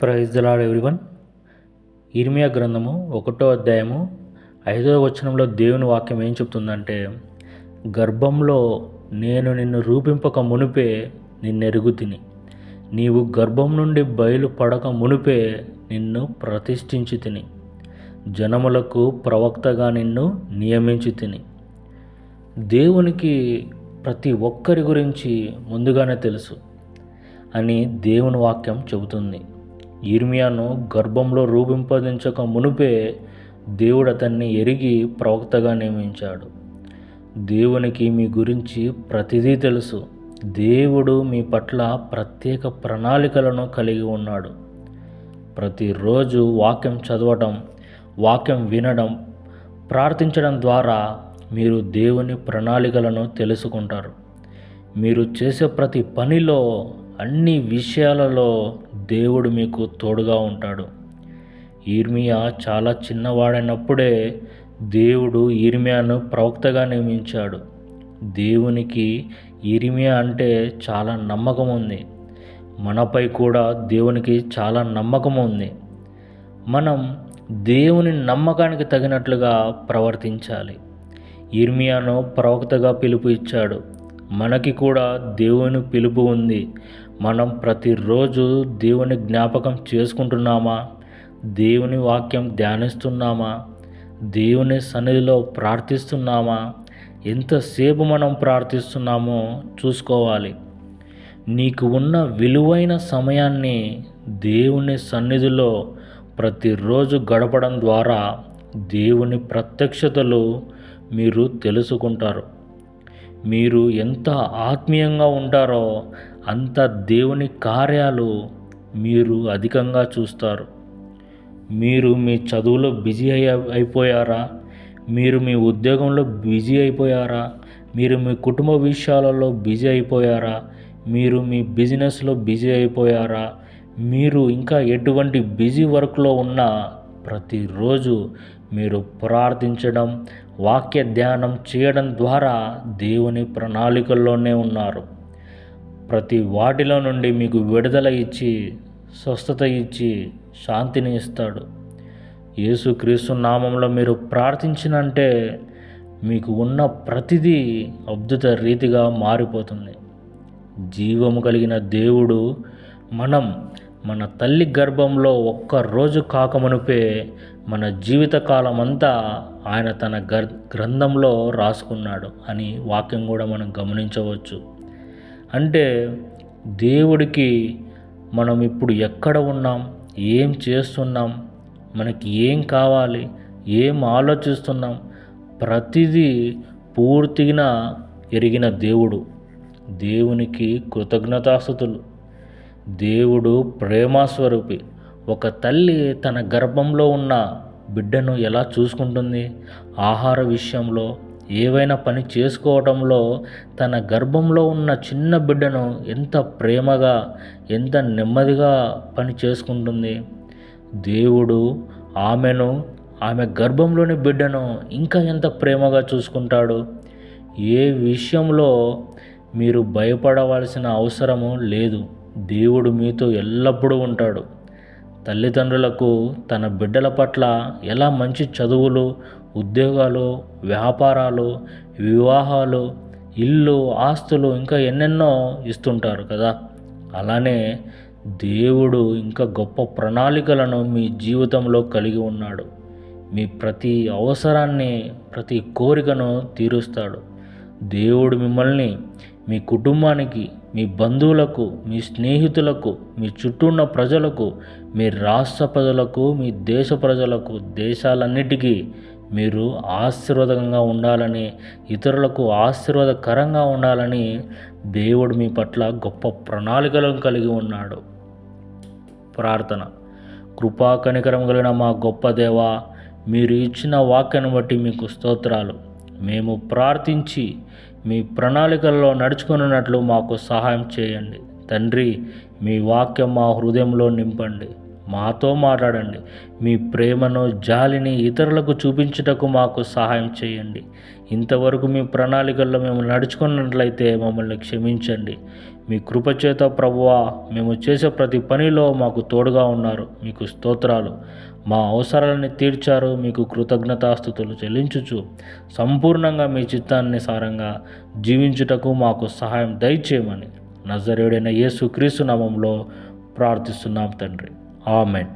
Praise the Lord everyone ఇర్మియా గ్రంథము ఒకటో అధ్యాయము ఐదవ వచనంలో దేవుని వాక్యం ఏం చెప్తుందంటే గర్భంలో నేను నిన్ను రూపింపక మునిపే నిన్నెరుగు తిని నీవు గర్భం నుండి బయలు పడక మునిపే నిన్ను ప్రతిష్ఠించి తిని జనములకు ప్రవక్తగా నిన్ను నియమించి తిని దేవునికి ప్రతి ఒక్కరి గురించి ముందుగానే తెలుసు అని దేవుని వాక్యం చెబుతుంది. ఇర్మియాను గర్భంలో రూపింపదించక మునుపే దేవుడు అతన్ని ఎరిగి ప్రవక్తగా నియమించాడు. దేవునికి మీ గురించి ప్రతిదీ తెలుసు. దేవుడు మీ పట్ల ప్రత్యేక ప్రణాళికలను కలిగి ఉన్నాడు. ప్రతిరోజు వాక్యం చదవడం వాక్యం వినడం ప్రార్థించడం ద్వారా మీరు దేవుని ప్రణాళికలను తెలుసుకుంటారు. మీరు చేసే ప్రతి పనిలో అన్ని విషయాలలో దేవుడు మీకు తోడుగా ఉంటాడు. ఈర్మియా చాలా చిన్నవాడైనప్పుడే దేవుడు ఈర్మియాను ప్రవక్తగా నియమించాడు. దేవునికి ఈర్మియా అంటే చాలా నమ్మకం ఉంది మనపై కూడా దేవునికి చాలా నమ్మకం ఉంది మనం దేవుని నమ్మకానికి తగినట్లుగా ప్రవర్తించాలి. ఇర్మియాను ప్రవక్తగా పిలుపు ఇచ్చాడు. మనకి కూడా దేవుని పిలుపు ఉంది. మనం ప్రతిరోజు దేవుని జ్ఞాపకం చేసుకుంటున్నామా? దేవుని వాక్యం ధ్యానిస్తున్నామా? దేవుని సన్నిధిలో ప్రార్థిస్తున్నామా? ఎంతసేపు మనం ప్రార్థిస్తున్నామో చూసుకోవాలి. నీకు ఉన్న విలువైన సమయాన్ని దేవుని సన్నిధిలో ప్రతిరోజు గడపడం ద్వారా దేవుని ప్రత్యక్షతలు మీరు తెలుసుకుంటారు. మీరు ఎంత ఆత్మీయంగా ఉంటారో అంత దేవుని కార్యాలు మీరు అధికంగా చూస్తారు. మీరు మీ చదువులో బిజీ అయి అయిపోయారా? మీరు మీ ఉద్యోగంలో బిజీ అయిపోయారా? మీరు మీ కుటుంబ విషయాలలో బిజీ అయిపోయారా? మీరు మీ బిజినెస్లో బిజీ అయిపోయారా? మీరు ఇంకా ఎటువంటి బిజీ వర్క్లో ఉన్నా ప్రతిరోజు మీరు ప్రార్థించడం వాక్య ధ్యానం చేయడం ద్వారా దేవుని ప్రణాళికల్లోనే ఉన్నారు. ప్రతి వాటిలో నుండి మీకు విడుదల ఇచ్చి స్వస్థత ఇచ్చి శాంతిని ఇస్తాడు. యేసుక్రీస్తు నామంలో మీరు ప్రార్థించినంటే మీకు ఉన్న ప్రతిదీ అద్భుత రీతిగా మారిపోతుంది. జీవము కలిగిన దేవుడు మనం మన తల్లి గర్భంలో ఒక్క రోజు కాకమునుపే మన జీవితకాలం అంతా ఆయన తన గర్ గ్రంథంలో రాసుకున్నాడు అని వాక్యం కూడా మనం గమనించవచ్చు. అంటే దేవుడికి మనం ఇప్పుడు ఎక్కడ ఉన్నాం? ఏం చేస్తున్నాం? మనకి ఏం కావాలి? ఏం ఆలోచిస్తున్నాం? ప్రతిదీ పూర్తిగా ఎరిగిన దేవుడు. దేవునికి కృతజ్ఞతాస్థుతులు దేవుడు ప్రేమాస్వరూపి. ఒక తల్లి తన గర్భంలో ఉన్న బిడ్డను ఎలా చూసుకుంటుంది? ఆహార విషయంలో ఏవైనా పని చేసుకోవడంలో తన గర్భంలో ఉన్న చిన్న బిడ్డను ఎంత ప్రేమగా ఎంత నెమ్మదిగా పని చేసుకుంటుంది. దేవుడు ఆమెను ఆమె గర్భంలోని బిడ్డను ఇంకా ఎంత ప్రేమగా చూసుకుంటాడు? ఏ విషయంలో మీరు భయపడవలసిన అవసరము లేదు. దేవుడు మీతో ఎల్లప్పుడూ ఉంటాడు. తల్లిదండ్రులకు తన బిడ్డల పట్ల ఎలా మంచి చదువులు ఉద్యోగాలు వ్యాపారాలు వివాహాలు ఇల్లు ఆస్తులు ఇంకా ఎన్నెన్నో ఇస్తుంటారు కదా. అలానే దేవుడు ఇంకా గొప్ప ప్రణాళికలను మీ జీవితంలో కలిగి ఉన్నాడు. మీ ప్రతి అవసరాన్ని ప్రతి కోరికను తీరుస్తాడు. దేవుడు మిమ్మల్ని మీ కుటుంబానికి మీ బంధువులకు మీ స్నేహితులకు మీ చుట్టూ ఉన్న ప్రజలకు మీ రాష్ట్ర ప్రజలకు మీ దేశ ప్రజలకు దేశాలన్నిటికీ మీరు ఆశీర్వాదంగా ఉండాలని ఇతరులకు ఆశీర్వాదకరంగా ఉండాలని దేవుడు మీ పట్ల గొప్ప ప్రణాళికలను కలిగి ఉన్నాడు. ప్రార్థన. కృపా కనికరం కలిగిన మా గొప్ప దేవ మీరు ఇచ్చిన వాక్యాన్ని బట్టి మీకు స్తోత్రాలు. మేము ప్రార్థించి మీ ప్రణాళికల్లో నడుచుకున్నట్లు మాకు సహాయం చేయండి. తండ్రి మీ వాక్యం మా హృదయంలో నింపండి. మాతో మాట్లాడండి. మీ ప్రేమను జాలిని ఇతరులకు చూపించుటకు మాకు సహాయం చేయండి. ఇంతవరకు మీ ప్రణాళికల్లో మేము నడుచుకున్నట్లయితే మమ్మల్ని క్షమించండి. మీ కృపచేత ప్రభువా మేము చేసే ప్రతి పనిలో మాకు తోడుగా ఉన్నారు. మీకు స్తోత్రాలు. మా అవసరాలని తీర్చారు. మీకు కృతజ్ఞతాస్థుతులు చెల్లించుచు సంపూర్ణంగా మీ చిత్తాన్ని సారంగా జీవించుటకు మాకు సహాయం దయచేయమని నజరేడైన యేసు క్రీస్తు నామంలో ప్రార్థిస్తున్నాం తండ్రి. ఆమెన్